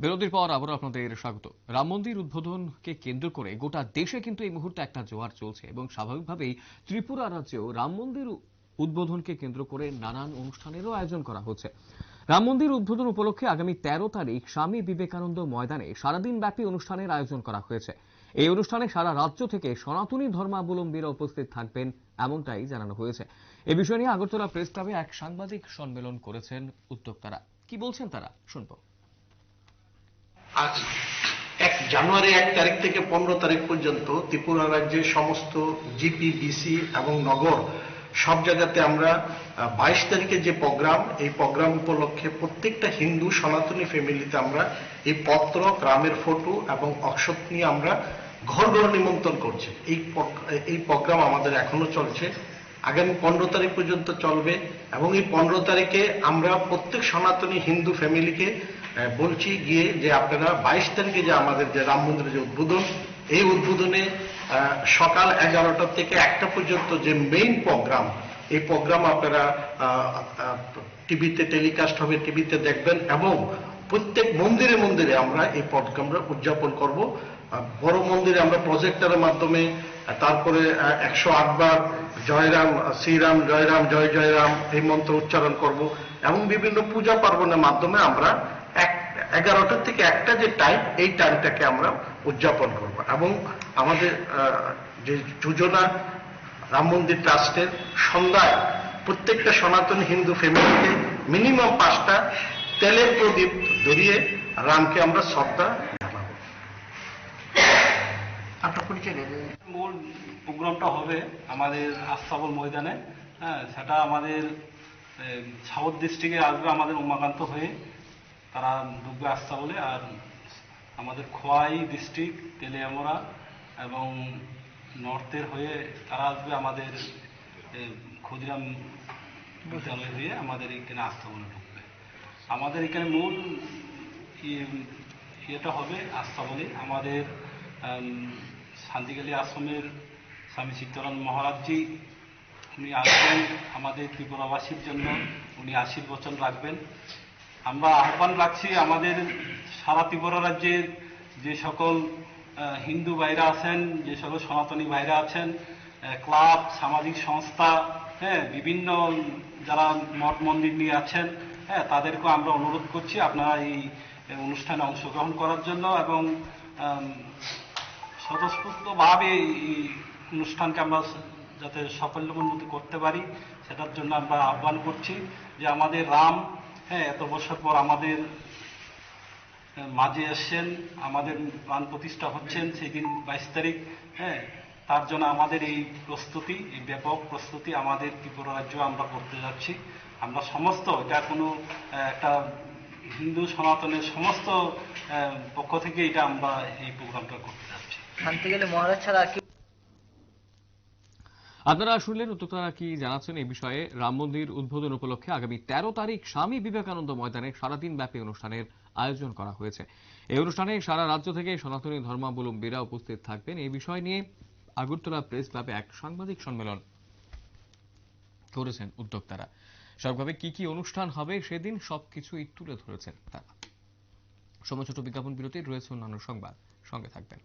বিরতির পর আবারও আপনাদের স্বাগত। রাম মন্দির উদ্বোধনকে কেন্দ্র করে গোটা দেশে কিন্তু এই মুহূর্তে একটা জোয়ার চলছে এবং স্বাভাবিকভাবেই ত্রিপুরা রাজ্যেও রাম মন্দির উদ্বোধনকে কেন্দ্র করে নানান অনুষ্ঠানেরও আয়োজন করা হচ্ছে। রাম মন্দির উদ্বোধন উপলক্ষে আগামী তেরো তারিখ স্বামী বিবেকানন্দ ময়দানে সারাদিন ব্যাপী অনুষ্ঠানের আয়োজন করা হয়েছে। এই অনুষ্ঠানে সারা রাজ্য থেকে সনাতনী ধর্মাবলম্বীরা উপস্থিত থাকবেন এমনটাই জানানো হয়েছে। এ বিষয় নিয়ে আগরতলা প্রেস ক্লাবে এক সাংবাদিক সম্মেলন করেছেন উদ্যোক্তারা। কি বলছেন তারা? শুনব। আজ এক জানুয়ারি এক তারিখ থেকে পনেরো তারিখ পর্যন্ত ত্রিপুরা রাজ্যের সমস্ত জিপি বিসি এবং নগর সব জায়গাতে আমরা বাইশ তারিখে যে প্রোগ্রাম, এই প্রোগ্রাম উপলক্ষে প্রত্যেকটা হিন্দু সনাতনী ফ্যামিলিতে আমরা এই পত্র, গ্রামের ফটো এবং অক্ষত নিয়ে আমরা ঘর ঘর নিমন্ত্রণ করছি। এই এই প্রোগ্রাম আমাদের এখনও চলছে। আগামী পনেরো তারিখ পর্যন্ত চলবে এবং এই পনেরো তারিখে আমরা প্রত্যেক সনাতনী হিন্দু ফ্যামিলিকে বলছি গিয়ে যে আপনারা বাইশ তারিখে যে আমাদের যে রাম মন্দিরের যে উদ্বোধন, এই উদ্বোধনে সকাল এগারোটা থেকে একটা পর্যন্ত যে মেইন প্রোগ্রাম এই প্রোগ্রাম আপনারা টিভিতে টেলিকাস্ট হবে, টিভিতে দেখবেন এবং প্রত্যেক মন্দিরে মন্দিরে আমরা এই প্রোগ্রামটা উদযাপন করব। বড় মন্দিরে আমরা প্রজেক্টারের মাধ্যমে তারপরে একশো আটবার জয়রাম শ্রীরাম, জয়রাম, জয় জয়রাম এই মন্ত্র উচ্চারণ করব। এবং বিভিন্ন পূজা পার্বণের মাধ্যমে আমরা এক, এগারোটা থেকে একটা যে টাইম এই টাইমটাকে আমরা উদযাপন করব। এবং আমাদের যে যোজনা, রাম মন্দির ট্রাস্টের সন্ধ্যায় প্রত্যেকটা সনাতন হিন্দু ফ্যামিলিকে মিনিমাম পাঁচটা তেলের প্রদীপ ধরিয়ে রামকে আমরা শ্রদ্ধা মূল প্রোগ্রামটা হবে আমাদের আস্তাবল ময়দানে। হ্যাঁ সেটা আমাদের সাউথ ডিস্ট্রিক্টে আসবে আমাদের উমাকান্ত হয়ে তারা ঢুকবে আস্তাবলে আর আমাদের খোয়াই ডিস্ট্রিক্ট তেলিয়ামরা এবং নর্থের হয়ে তারা আসবে আমাদের ক্ষুদিরাম বিদ্যালয় হয়ে আমাদের এখানে আস্তাবলে ঢুকবে। আমাদের এখানে মূল ইয়ে- ইয়েটা হবে আস্তাবলে আমাদের আম, শান্তিকালী আশ্রমের স্বামী চিত্তরঞ্জন মহারাজজি, উনি আসবেন আমাদের ত্রিপুরাবাসীর জন্য। উনি আশীর্বচন রাখবেন। আমরা আহ্বান রাখছি আমাদের সারা ত্রিপুরা রাজ্যের যে সকল হিন্দু ভাইরা আছেন, যে সকল সনাতনী ভাইরা আছেন ক্লাব, সামাজিক সংস্থা হ্যাঁ বিভিন্ন যারা মঠ মন্দির নিয়ে আছেন হ্যাঁ তাদেরকে আমরা অনুরোধ করছি আপনারা এই অনুষ্ঠানে অংশগ্রহণ করার জন্য এবং স্বতঃস্ফূর্তভাবে এই অনুষ্ঠানকে আমরা যাতে সাফল্যমণ্ডিত করতে পারি, সেটার জন্য আমরা আহ্বান করছি যে আমাদের রাম হ্যাঁ এত বছর পর আমাদের মাঝে এসছেন, আমাদের প্রাণ প্রতিষ্ঠা হচ্ছেন সেই দিন বাইশ তারিখ হ্যাঁ তার জন্য আমাদের এই প্রস্তুতি, এই ব্যাপক প্রস্তুতি আমাদের ত্রিপুরা রাজ্য আমরা করতে যাচ্ছি। আমরা সমস্ত, এটা কোনো একটা হিন্দু সনাতনের সমস্ত পক্ষ থেকে এটা আমরা এই প্রোগ্রামটা করতে যাচ্ছি। শান্তি গেলে মহারাজ ছাড়া আর আপনারা শুনলেন উত্তরা কি জানাচ্ছেন এই বিষয়ে। রাম মন্দির উদ্বোধন উপলক্ষে আগামী তেরো তারিখ স্বামী বিবেকানন্দ ময়দানে সারাদিন ব্যাপী অনুষ্ঠানের আয়োজন করা হয়েছে। এই অনুষ্ঠানে সারা রাজ্য থেকে সনাতনী ধর্মাবলম্বীরা উপস্থিত থাকবেন। এই বিষয় নিয়ে আগরতলা প্রেস ক্লাবে এক সাংবাদিক সম্মেলন করেছেন উদ্যোক্তারা সবভাবে কি কি অনুষ্ঠান হবে সেদিন সবকিছুই তুলে ধরেছেন তারা। সময় ছোট বিজ্ঞাপন বিরতি রয়েছে অন্যান্য সংবাদ। সঙ্গে থাকবেন।